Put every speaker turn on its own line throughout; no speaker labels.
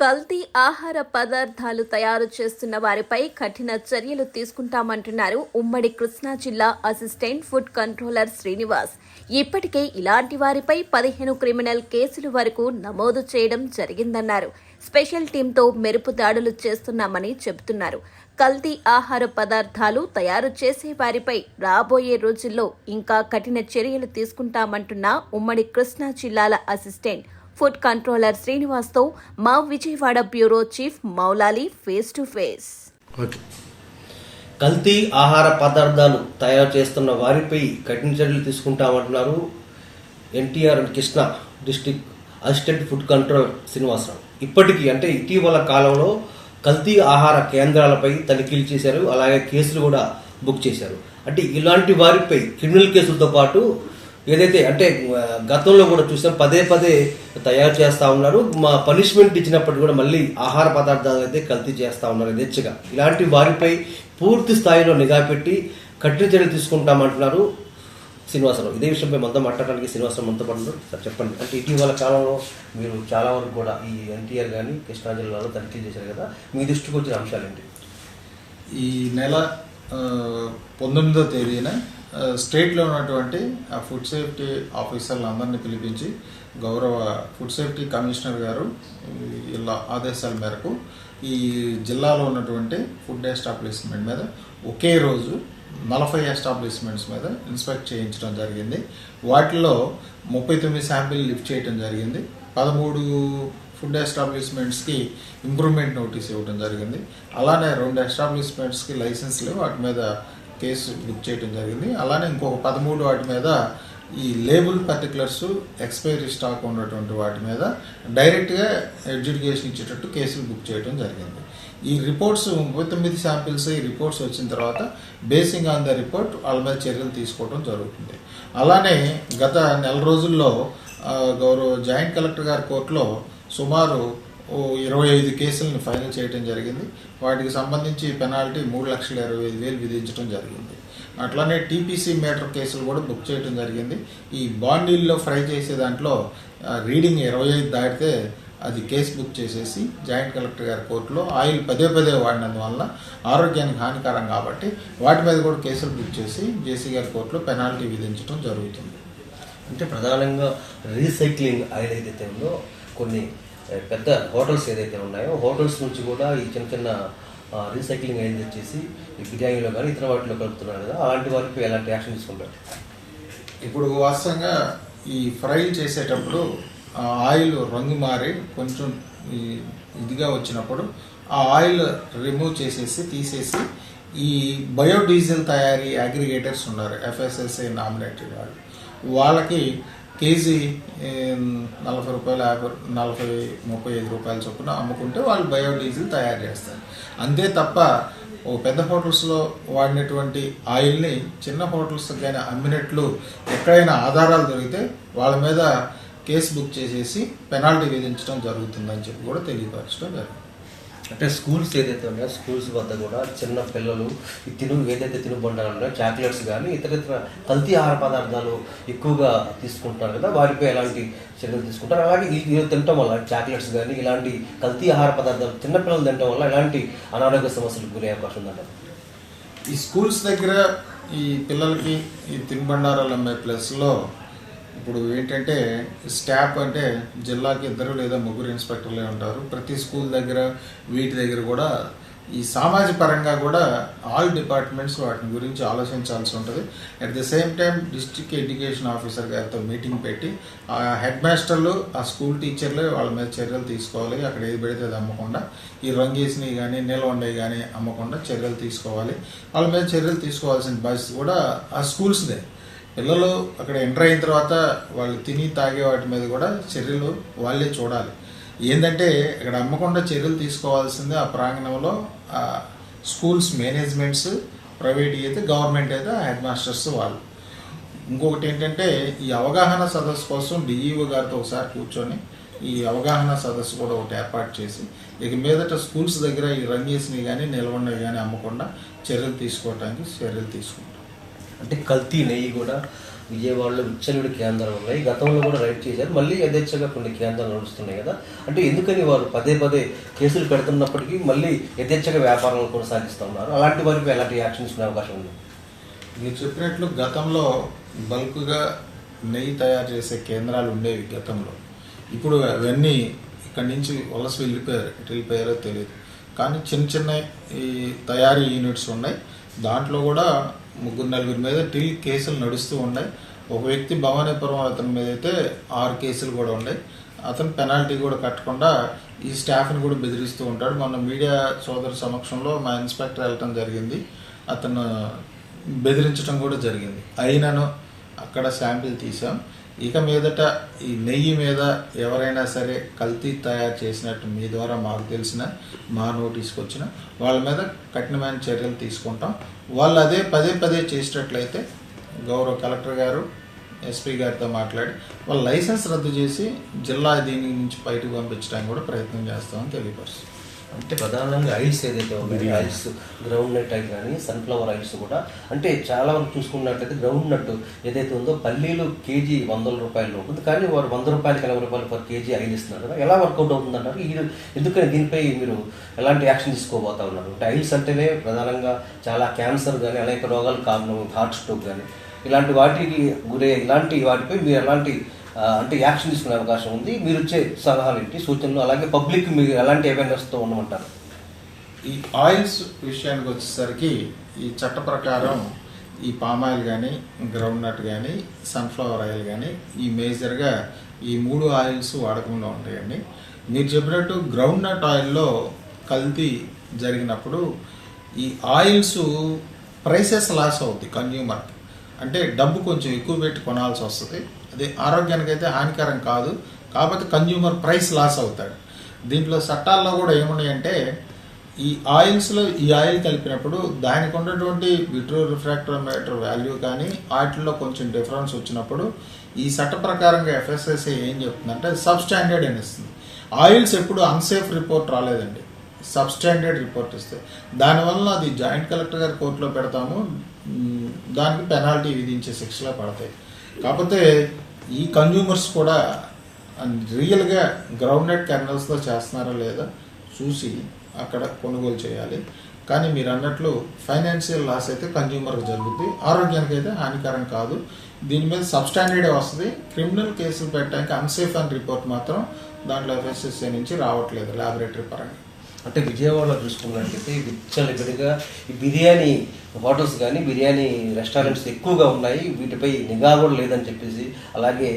కల్తీ ఆహార పదార్థాలు తయారు చేస్తున్న వారిపై కఠిన చర్యలు తీసుకుంటామంటున్నారు ఉమ్మడి కృష్ణా జిల్లా అసిస్టెంట్ ఫుడ్ కంట్రోలర్ శ్రీనివాస్. ఇప్పటికే ఇలాంటి వారిపై పదిహేను క్రిమినల్ కేసుల వరకు నమోదు చేయడం జరిగిందన్నారు. స్పెషల్ టీంతో మెరుపు దాడులు చేస్తున్నామని చెబుతున్నారు. కల్తీ ఆహార పదార్థాలు తయారు చేసే వారిపై రాబోయే రోజుల్లో ఇంకా కఠిన చర్యలు తీసుకుంటామంటున్న ఉమ్మడి కృష్ణా జిల్లాల అసిస్టెంట్ ఫుడ్ కంట్రోలర్ శ్రీనివాస్తో మా Vijayawada bureau chief Moulali face to face.
Okay.
కల్తీ ఆహార పదార్థాలు తయారు చేస్తున్న వారిపై కఠిన చర్యలు తీసుకుంటామంటున్నారు NTR and Krishna district assistant food control Srinivasarao. ఇప్పటికీ అంటే ఇటీవల కాలంలో కల్తీ ఆహార కేంద్రాలపై తనిఖీలు చేశారు అలాగే కేసులు కూడా బుక్ చేశారు. అంటే ఇలాంటి వారిపై క్రిమినల్ కేసులతో పాటు ఏదైతే అంటే గతంలో కూడా చూసాం పదే పదే తయారు చేస్తూ ఉన్నారు. మా పనిష్మెంట్ ఇచ్చినప్పటికీ కూడా మళ్ళీ ఆహార పదార్థాలు అయితే కల్తీ చేస్తా ఉన్నారు యథేచ్ఛగా. ఇలాంటి వారిపై పూర్తి స్థాయిలో నిఘా పెట్టి కఠిన చర్యలు తీసుకుంటామంటున్నారు శ్రీనివాసరావు. ఇదే విషయంపై మొత్తం మాట్లాడడానికి శ్రీనివాసరావు మనతో పాటు సార్ చెప్పండి. అంటే ఇటీవల కాలంలో మీరు చాలా వరకు కూడా ఈ ఎన్టీఆర్ కానీ కృష్ణా జిల్లాలో తనిఖీలు చేశారు కదా మీ దృష్టికి వచ్చిన అంశాలు ఏంటి?
ఈ నెల పంతొమ్మిదో తేదీన స్టేట్లో ఉన్నటువంటి ఆ ఫుడ్ సేఫ్టీ ఆఫీసర్లు అందరినీ పిలిపించి గౌరవ ఫుడ్ సేఫ్టీ కమిషనర్ గారు ఇలా ఆదేశాల మేరకు ఈ జిల్లాలో ఉన్నటువంటి ఫుడ్ ఎస్టాబ్లిష్మెంట్ మీద ఒకే రోజు నలభై ఎస్టాబ్లిష్మెంట్స్ మీద ఇన్స్పెక్ట్ చేయించడం జరిగింది. వాటిలో ముప్పై తొమ్మిది శాంపిల్ లిఫ్ట్ చేయడం జరిగింది. పదమూడు ఫుడ్ ఎస్టాబ్లిష్మెంట్స్కి ఇంప్రూవ్మెంట్ నోటీస్ ఇవ్వడం జరిగింది. అలానే రెండు ఎస్టాబ్లిష్మెంట్స్కి లైసెన్స్ లేవు వాటి మీద కేసు బుక్ చేయడం జరిగింది. అలానే ఇంకొక పదమూడు వాటి మీద ఈ లేబుల్ పర్టికులర్స్ ఎక్స్పైరీ స్టాక్ ఉన్నటువంటి వాటి మీద డైరెక్ట్గా ఎడ్యుకేషన్ ఇచ్చేటట్టు కేసులు బుక్ చేయడం జరిగింది. ఈ రిపోర్ట్స్ ముప్పై తొమ్మిది శాంపిల్స్ ఈ రిపోర్ట్స్ వచ్చిన తర్వాత బేసింగ్ ఆన్ ద రిపోర్ట్ వాళ్ళ మీద చర్యలు తీసుకోవడం జరుగుతుంది. అలానే గత నెల రోజుల్లో గౌరవ జాయింట్ కలెక్టర్ గారి కోర్టులో సుమారు ఓ ఇరవై ఐదు కేసులను ఫైనల్ చేయడం జరిగింది. వాటికి సంబంధించి పెనాల్టీ మూడు లక్షల ఇరవై ఐదు వేలు విధించడం జరిగింది. అట్లానే టీపీసీ మేటర్ కేసులు కూడా బుక్ చేయడం జరిగింది. ఈ బాండీల్లో ఫ్రై చేసే దాంట్లో రీడింగ్ ఇరవై ఐదు దాటితే అది కేసు బుక్ చేసేసి జాయింట్ కలెక్టర్ గారి కోర్టులో ఆయిల్ పదే పదే వాడినందువల్ల ఆరోగ్యానికి హానికరం కాబట్టి వాటి మీద కూడా కేసులు బుక్ చేసి జేసీ గారి కోర్టులో పెనాల్టీ విధించడం జరుగుతుంది.
అంటే ప్రధానంగా రీసైక్లింగ్ ఆయిల్ ఏదైతే ఉందో కొన్ని పెద్ద హోటల్స్ ఏదైతే ఉన్నాయో హోటల్స్ నుంచి కూడా ఈ చిన్న చిన్న రీసైక్లింగ్ అయింది వచ్చేసి ఈ బిర్యానీలో కానీ ఇతర వాటిలో కలుపుతున్నారు కదా అలాంటి వారికి ఎలాంటి యాక్షన్ తీసుకుంటారు?
ఇప్పుడు వాస్తవంగా ఈ ఫ్రై చేసేటప్పుడు ఆయిల్ రంగు మారి కొంచెం ఇదిగా వచ్చినప్పుడు ఆ ఆయిల్ రిమూవ్ చేసేసి తీసేసి ఈ బయోడీజిల్ తయారీ అగ్రిగేటర్స్ ఉన్నారు ఎఫ్ఎస్ఎస్ఐ నామినేటెడ్ వాళ్ళు. వాళ్ళకి కేజీ నలభై రూపాయలు యాభై నలభై ముప్పై ఐదు రూపాయల చొప్పున అమ్ముకుంటే వాళ్ళు బయోడీజిల్ తయారు చేస్తారు. అంతే తప్ప ఓ పెద్ద హోటల్స్లో వాడినటువంటి ఆయిల్ని చిన్న హోటల్స్ కానీ అమ్మినట్లు ఎక్కడైనా ఆధారాలు దొరికితే వాళ్ళ మీద కేసు బుక్ చేసేసి పెనాల్టీ విధించడం జరుగుతుందని చెప్పి కూడా తెలియపరచడం జరుగుతుంది
అంటే స్కూల్స్ ఏదైతే ఉన్నాయో స్కూల్స్ వద్ద కూడా చిన్న పిల్లలు ఈ తిను ఏదైతే తినుబండాలు ఉన్నాయో చాక్లెట్స్ కానీ ఇతర ఇతర కల్తీ ఆహార పదార్థాలు ఎక్కువగా తీసుకుంటున్నారు కదా వారిపై ఎలాంటి చర్యలు తీసుకుంటారు? అలాగే ఈ ఇది తినటం వల్ల చాక్లెట్స్ కానీ ఇలాంటి కల్తీ ఆహార పదార్థాలు చిన్నపిల్లలు తినటం వల్ల ఎలాంటి అనారోగ్య సమస్యలకు గురయ్యే అవకాశం ఉందంటారు?
ఈ స్కూల్స్ దగ్గర ఈ పిల్లలకి ఈ తినుబండారాలు అమ్మే ప్లేస్లో ఇప్పుడు ఏంటంటే స్టాఫ్ అంటే జిల్లాకి ఇద్దరు లేదా ముగ్గురు ఇన్స్పెక్టర్లే ఉంటారు. ప్రతి స్కూల్ దగ్గర వీటి దగ్గర కూడా ఈ సామాజిక పరంగా కూడా ఆల్ డిపార్ట్మెంట్స్ వాటిని గురించి ఆలోచించాల్సి ఉంటుంది. At the same time district education officer గారితో మీటింగ్ పెట్టి ఆ హెడ్ మాస్టర్లు ఆ స్కూల్ టీచర్లు వాళ్ళ మీద చర్యలు తీసుకోవాలి. అక్కడ ఏది పెడితే అది అమ్మకుండా ఈ రంగేసిని కానీ నిల్వ కానీ అమ్మకుండా చర్యలు తీసుకోవాలి. వాళ్ళ మీద చర్యలు తీసుకోవాల్సిన బాధ్యత కూడా ఆ స్కూల్స్దే పిల్లలు అక్కడ ఎంటర్ అయిన తర్వాత వాళ్ళు తిని తాగే వాటి మీద కూడా చర్యలు వాళ్ళే చూడాలి. ఏంటంటే ఇక్కడ అమ్మకుండా చర్యలు తీసుకోవాల్సిందే ఆ ప్రాంగణంలో స్కూల్స్ మేనేజ్మెంట్స్ ప్రైవేట్ అయితే గవర్నమెంట్ అయితే హెడ్ మాస్టర్స్ వాళ్ళు. ఇంకొకటి ఏంటంటే ఈ అవగాహన సదస్సు కోసం డిఈఓ గారితో ఒకసారి కూర్చొని ఈ అవగాహన సదస్సు కూడా ఒకటి ఏర్పాటు చేసి ఇక మీదట స్కూల్స్ దగ్గర ఈ రంగేసినవి కానీ నిలవన్నవి కానీ అమ్మకుండా చర్యలు తీసుకోవడానికి చర్యలు తీసుకుంటాం.
అంటే కల్తీ నెయ్యి కూడా విజయవాడలో విచ్చలవిడి కేంద్రాలు ఉన్నాయి. గతంలో కూడా రైడ్ చేశారు. మళ్ళీ యథేచ్ఛగా కొన్ని కేంద్రాలు నడుస్తున్నాయి కదా. అంటే ఎందుకని వారు పదే పదే కేసులు పెడుతున్నప్పటికీ మళ్ళీ యథేచ్ఛగా వ్యాపారాలు కొనసాగిస్తున్నారు అలాంటి వారికి ఎలాంటి యాక్షన్ ఇచ్చిన అవకాశం ఉంది?
మీరు చెప్పినట్లు గతంలో బల్క్గా నెయ్యి తయారు చేసే కేంద్రాలు ఉండేవి గతంలో. ఇప్పుడు అవన్నీ ఇక్కడి నుంచి వలస వెళ్ళిపోయారు. ఎటు వెళ్ళిపోయారో తెలియదు. కానీ చిన్న చిన్న ఈ తయారీ యూనిట్స్ ఉన్నాయి. దాంట్లో కూడా ముగ్గురు నలుగురి మీద టిల్ కేసులు నడుస్తూ ఉన్నాయి. ఒక వ్యక్తి భవానీపురం అతని మీద అయితే ఆరు కేసులు కూడా ఉన్నాయి. అతను పెనాల్టీ కూడా కట్టకుండా ఈ స్టాఫ్ని కూడా బెదిరిస్తూ ఉంటాడు. మొన్న మీడియా సోదరు సమక్షంలో మా ఇన్స్పెక్టర్ వెళ్ళటం జరిగింది. అతను బెదిరించడం కూడా జరిగింది. అయినను అక్కడ శాంపిల్ తీసాం ఇక మీదట ఈ నెయ్యి మీద ఎవరైనా సరే కల్తీ తయారు చేసినట్టు మీ ద్వారా మాకు తెలిసిన మా నోటీస్కి వచ్చిన వాళ్ళ మీద కఠినమైన చర్యలు తీసుకుంటాం. వాళ్ళు అదే పదే పదే చేసినట్లయితే గౌరవ కలెక్టర్ గారు ఎస్పీ గారితో మాట్లాడి వాళ్ళ లైసెన్స్ రద్దు చేసి జిల్లా దీని నుంచి బయటకు పంపించడానికి కూడా ప్రయత్నం చేస్తామని తెలియపరుస్తుంది
అంటే ప్రధానంగా ఆయిల్స్ ఏదైతే ఉన్నాయో ఆయిల్స్ గ్రౌండ్ నట్ ఆయిల్ కానీ సన్ఫ్లవర్ ఆయిల్స్ కూడా. అంటే చాలా వరకు చూసుకున్నట్లయితే గ్రౌండ్ నట్ ఏదైతే ఉందో పల్లీలు కేజీ వందల రూపాయలు ఉంటుంది కానీ వారు వంద రూపాయలకి ఎనభై రూపాయలు పర్ కేజీ ఆయిల్ ఇస్తున్నారు. కదా ఎలా వర్కౌట్ అవుతుంది అంటారు ఈ ఎందుకని దీనిపై మీరు ఎలాంటి యాక్షన్ తీసుకోబోతా ఉన్నారు? అంటే ఆయిల్స్ అంటేనే ప్రధానంగా చాలా క్యాన్సర్ కానీ అనేక రోగాలు కారణం హార్ట్ స్ట్రోక్ కానీ ఇలాంటి వాటికి గురే ఇలాంటి వాటిపై మీరు ఎలాంటి అంటే యాక్షన్ తీసుకునే అవకాశం ఉంది. మీరు ఇచ్చే సలహాలు ఏంటి సూచనలు అలాగే పబ్లిక్ మీరు ఎలాంటి అవేర్నెస్తో ఉండమంటారు?
ఈ ఆయిల్స్ విషయానికి వచ్చేసరికి ఈ చట్ట ప్రకారం ఈ పామ్ ఆయిల్ కానీ గ్రౌండ్ నట్ కానీ సన్ఫ్లవర్ ఆయిల్ కానీ ఈ మేజర్గా ఈ మూడు ఆయిల్స్ వాడకంలో ఉంటాయండి. మీరు చెప్పినట్టు గ్రౌండ్ నట్ ఆయిల్లో కల్తీ జరిగినప్పుడు ఈ ఆయిల్స్ ప్రైసెస్ లాస్ అవుద్ది కన్జ్యూమర్ అంటే డబ్బు కొంచెం ఎక్కువ పెట్టి కొనాల్సి వస్తుంది. అది ఆరోగ్యానికి అయితే హానికరం కాదు. కాకపోతే కన్జ్యూమర్ ప్రైస్ లాస్ అవుతాడు. దీంట్లో చట్టాల్లో కూడా ఏమున్నాయంటే ఈ ఆయిల్స్లో ఈ ఆయిల్ కలిపినప్పుడు దానికి ఉన్నటువంటి విట్రో రిఫ్రాక్టోమీటర్ వాల్యూ కానీ వాటిల్లో కొంచెం డిఫరెన్స్ వచ్చినప్పుడు ఈ చట్ట ప్రకారంగా ఎఫ్ఎస్ఎస్ఏ ఏం చెప్తుందంటే సబ్ స్టాండర్డ్ అని ఇస్తుంది. ఆయిల్స్ ఎప్పుడు అన్సేఫ్ రిపోర్ట్ రాలేదండి. సబ్ స్టాండర్డ్ రిపోర్ట్ ఇస్తే దానివల్ల అది జాయింట్ కలెక్టర్ గారి కోర్టులో పెడతాము. దానికి పెనాల్టీ విధించే శిక్షలా పడతాయి. కాకపోతే ఈ కన్జ్యూమర్స్ కూడా రియల్గా గ్రౌండ్ నెట్ చేస్తున్నారా లేదా చూసి అక్కడ కొనుగోలు చేయాలి. కానీ మీరు అన్నట్లు ఫైనాన్షియల్ లాస్ అయితే కన్జ్యూమర్కి జరుగుద్ది ఆరోగ్యానికి అయితే హానికరం కాదు. దీని మీద సబ్స్టాండర్డే వస్తుంది. క్రిమినల్ కేసులు పెట్టడానికి అన్సేఫ్ అని రిపోర్ట్ మాత్రం దాంట్లో ఎఫ్ఎస్ఎస్ఏ నుంచి రావట్లేదు ల్యాబొరేటరీ పరంగా.
అంటే విజయవాడలో చూసుకున్నట్లయితే విచ్చలవిడిగా ఈ బిర్యానీ హోటల్స్ కానీ బిర్యానీ రెస్టారెంట్స్ ఎక్కువగా ఉన్నాయి. వీటిపై నిఘా కూడా లేదని చెప్పేసి అలాగే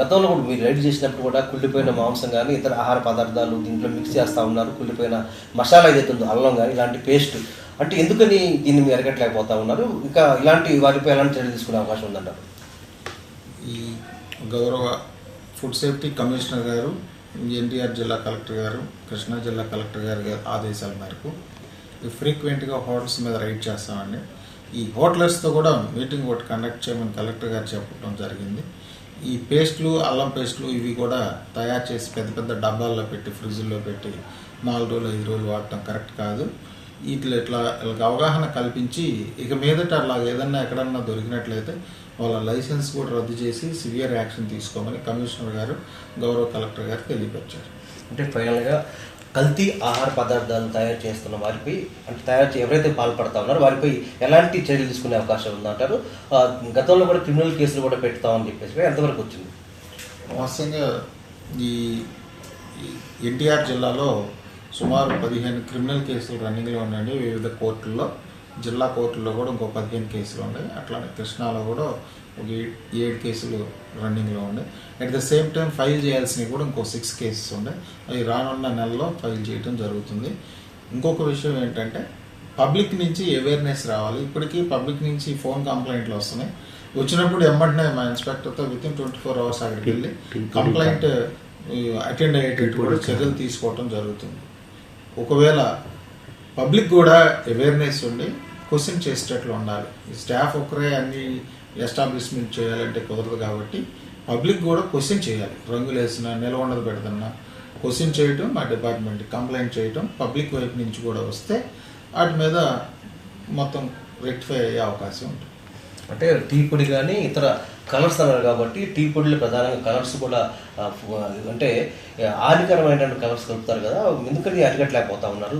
గతంలో కూడా మీరు రైడ్ చేసినప్పుడు కూడా కుళ్ళిపోయిన మాంసం కానీ ఇతర ఆహార పదార్థాలు దీంట్లో మిక్స్ చేస్తూ ఉన్నారు. కుళ్ళిపోయిన మసాలా ఏదైతే ఉందో అల్లం కానీ ఇలాంటి పేస్ట్. అంటే ఎందుకని దీన్ని మీరు ఎరగట్లేకపోతా ఉన్నారు? ఇంకా ఇలాంటి వారిపై ఎలాంటి చర్యలు తీసుకునే అవకాశం ఉందంటారు?
ఈ గౌరవ ఫుడ్ సేఫ్టీ కమిషనర్ గారు ఎన్టీఆర్ జిల్లా కలెక్టర్ గారు కృష్ణా జిల్లా కలెక్టర్ గారి ఆదేశాల మేరకు ఫ్రీక్వెంట్గా హోటల్స్ మీద రైడ్ చేస్తామండి. ఈ హోటలర్స్తో కూడా మీటింగ్ ఒకటి కండక్ట్ చేయమని కలెక్టర్ గారు చెప్పడం జరిగింది. ఈ పేస్ట్లు అల్లం పేస్ట్లు ఇవి కూడా తయారు చేసి పెద్ద పెద్ద డబ్బాల్లో పెట్టి ఫ్రిడ్జ్లో పెట్టి నాలుగు రోజులు ఐదు రోజులు వాడటం కరెక్ట్ కాదు. వీటిలో ఇట్లా వీళ్ళకి అవగాహన కల్పించి ఇక మీదట అలా ఏదన్నా ఎక్కడన్నా దొరికినట్లయితే వాళ్ళ లైసెన్స్ కూడా రద్దు చేసి సివియర్ యాక్షన్ తీసుకోమని కమిషనర్ గారు గౌరవ కలెక్టర్ గారు తెలియపరిచారు.
అంటే ఫైనల్గా కల్తీ ఆహార పదార్థాలు తయారు చేస్తున్న వారిపై అంటే తయారు ఎవరైతే పాల్పడతా ఉన్నారో వారిపై ఎలాంటి చర్యలు తీసుకునే అవకాశం ఉందంటారు? గతంలో కూడా క్రిమినల్ కేసులు కూడా పెడతామని చెప్పేసి ఎంతవరకు వచ్చింది?
వాస్తవంగా ఈ ఎన్టీఆర్ జిల్లాలో సుమారు పదిహేను క్రిమినల్ కేసులు రన్నింగ్లో ఉన్నాయండి. వివిధ కోర్టుల్లో జిల్లా కోర్టుల్లో కూడా ఇంకో పదిహేను కేసులు ఉన్నాయి అట్లానే కృష్ణాలో కూడా ఒక ఏడు కేసులు రన్నింగ్లో ఉన్నాయి at the same time file చేయాల్సినవి కూడా ఇంకో సిక్స్ కేసెస్ ఉన్నాయి అవి రానున్న నెలలో ఫైల్ చేయడం జరుగుతుంది ఇంకొక విషయం ఏంటంటే పబ్లిక్ నుంచి అవేర్నెస్ రావాలి ఇప్పటికీ పబ్లిక్ నుంచి ఫోన్ కంప్లైంట్లు వస్తున్నాయి వచ్చినప్పుడు ఎమ్మటనే మా ఇన్స్పెక్టర్తో with in twenty four hours అక్కడికి వెళ్ళి కంప్లైంట్ అటెండ్ అయ్యేటట్టు కూడా చర్యలు తీసుకోవటం జరుగుతుంది ఒకవేళ పబ్లిక్ కూడా అవేర్నెస్ ఉండి క్వశ్చన్ చేసేటట్లు ఉండాలి. స్టాఫ్ ఒకరే అన్ని ఎస్టాబ్లిష్మెంట్ చేయాలంటే కుదరదు కాబట్టి పబ్లిక్ కూడా క్వశ్చన్ చేయాలి. రంగులు వేసిన నిలవండదు పెడుతున్నా క్వశ్చన్ చేయటం మా డిపార్ట్మెంట్ కంప్లైంట్ చేయటం పబ్లిక్ వైపు నుంచి కూడా వస్తే వాటి మీద మొత్తం రెక్టిఫై అయ్యే అవకాశం ఉంటుంది.
అంటే టీ పొడి కానీ ఇతర కలర్స్ అన్నారు కాబట్టి టీ పొడిలో ప్రధానంగా కలర్స్ కూడా అంటే హానికరమైనటువంటి కలర్స్ కలుపుతారు కదా ఎందుకని అరికట్టలేకపోతా ఉన్నారు?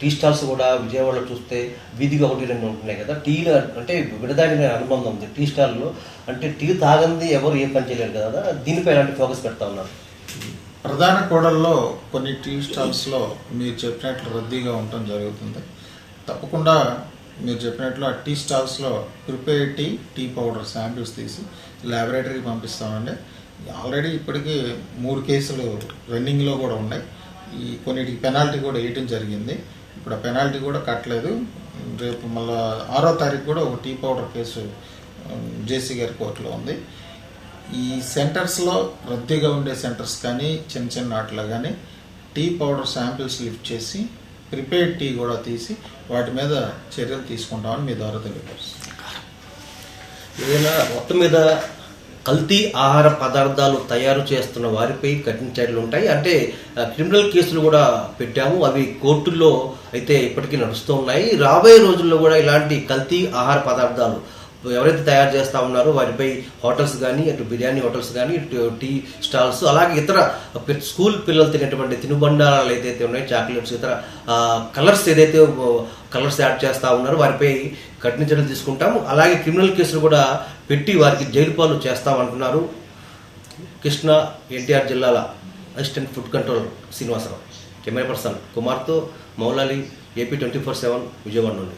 టీ స్టాల్స్ కూడా విజయవాడలో చూస్తే వీధిగా ఒకటి రెండు ఉంటున్నాయి కదా టీలో అంటే విడదాడిన అనుబంధం ఉంది టీ స్టాల్లో. అంటే టీ తాగంది ఎవరు ఏ పని చేయలేరు కదా దీనిపై ఎలాంటి ఫోకస్ పెడతా ఉన్నారు?
ప్రధాన కూడల్లో కొన్ని టీ స్టాల్స్లో మీరు చెప్పినట్లు రద్దీగా ఉండటం జరుగుతుంది. తప్పకుండా మీరు చెప్పినట్లు ఆ tea స్టాల్స్లో prepare tea tea powder samples తీసి ల్యాబొరేటరీకి పంపిస్తామండి. ఆల్రెడీ ఇప్పటికీ మూడు కేసులు రన్నింగ్లో కూడా ఉన్నాయి. ఈ కొన్నిటికి పెనాల్టీ కూడా వేయటం జరిగింది. ఇప్పుడు ఆ పెనాల్టీ కూడా కట్టలేదు. రేపు మళ్ళా ఆరో తారీఖు కూడా ఒక టీ పౌడర్ కేసు జేసీ గారి కోర్టులో ఉంది. ఈ సెంటర్స్లో రద్దీగా ఉండే సెంటర్స్ కానీ చిన్న చిన్న వాటిలో కానీ టీ పౌడర్ శాంపిల్స్ లిఫ్ట్ చేసి ప్రిపేర్డ్ టీ కూడా తీసి వాటి మీద చర్యలు తీసుకుంటామని మీ ద్వారా తెలియపరుస్తుంది
ఏదైనా మొత్తం మీద కల్తీ ఆహార పదార్థాలు తయారు చేస్తున్న వారిపై కఠిన చర్యలు ఉంటాయి. అంటే క్రిమినల్ కేసులు కూడా పెట్టాము. అవి కోర్టుల్లో అయితే ఇప్పటికీ నడుస్తూ ఉన్నాయి. రాబోయే రోజుల్లో కూడా ఇలాంటి కల్తీ ఆహార పదార్థాలు ఎవరైతే తయారు చేస్తా ఉన్నారో వారిపై హోటల్స్ కానీ అటు బిర్యానీ హోటల్స్ కానీ ఇటు టీ స్టాల్స్ అలాగే ఇతర స్కూల్ పిల్లలు తినేటువంటి తినుబండారాలు ఏదైతే ఉన్నాయో చాక్లెట్స్ ఇతర కలర్స్ ఏదైతే కలర్స్ యాడ్ చేస్తూ ఉన్నారో వారిపై కఠిన చర్యలు తీసుకుంటాము. అలాగే క్రిమినల్ కేసులు కూడా పెట్టి వారికి జైలు పాలు చేస్తామంటున్నారు కృష్ణా ఎన్టీఆర్ జిల్లాల assistant food control Srinivasarao. Camera person కుమార్తో Moulali AP twenty four seven Vijayawada నుండి.